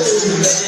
Hey!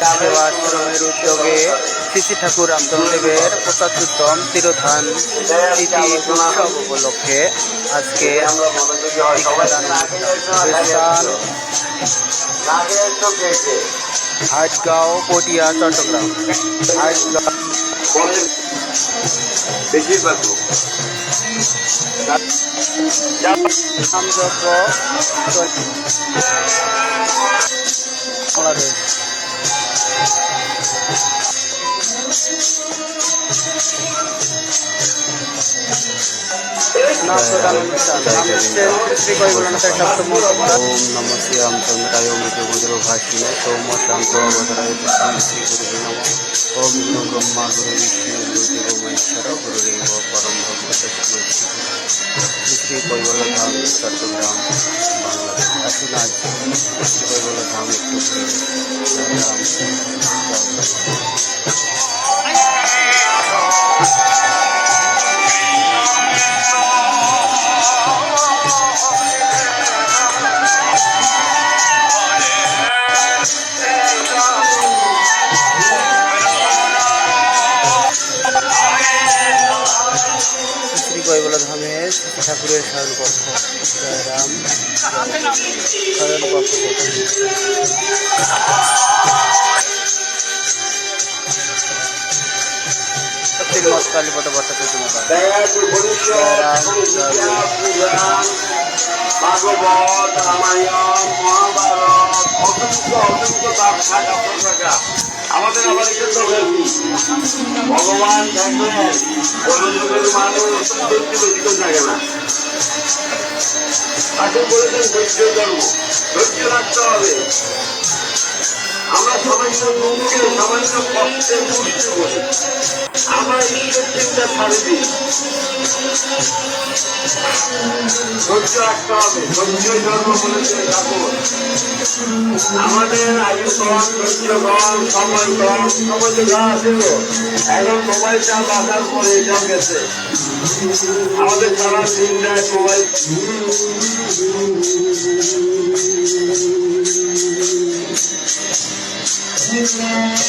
সেবা আশ্রমের উদ্যোগে শ্রী ঠাকুর রামচন্দ্রদেবের পঁচাত্তরতম তিরোধান তিথি উৎসব উপলক্ষে আজকে হাটগাঁও, পটিয়া, চট্টগ্রাম। বেশিরভাগ বাংলাদেশ। नम श्रीरामचंद्राय मृत्यु गुरु भाषिणे सोम शांत वधराय श्री गुरु नम ओम गुरु ब्रह्मा गुरु विष्णु गुरु देव महेश्वर गुरुदेव परम भगवत श्री कैवल्यधाम सतग्राम বাংলাদেশ আসুন আজ শ্রী কৈবলধাম একটু রাম শয়ন কক্ষ শ্রীমৎ বসাতে বর্ষা চতুর্থ ভাগবত রামায়ণ মহাভারত আমাদের আবার ভগবান দেখবেন মনোযোগের মানুষ দেখতে বেশি থাকে না। ঠাকুর বলেছেন ধৈর্য ধর্ম। ধৈর্য রাখতে হবে। আমরা সামান্য দুঃখে সামান্য কষ্টে মুক্তি বলি আমরা ঈশ্বর চিন্তা ছাড়ি ধৈর্য রাখতে হবে। ধৈর্য ধর্ম বলেছেন ঠাকুর। আমাদের আয়ু কম, ধৈর্য কম, সময় কম, সময় যা ছিল এখন মোবাইলটা বাজার পরে এটাও গেছে। আমাদের সারা দিনটায় mobile. Thank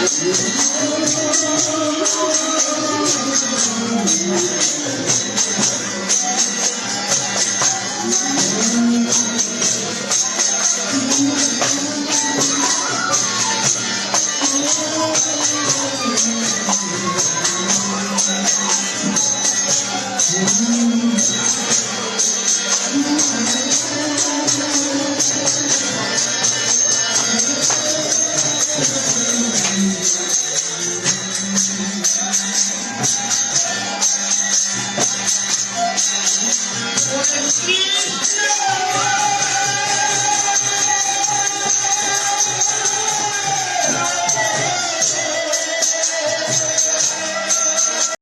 Thank Thank you.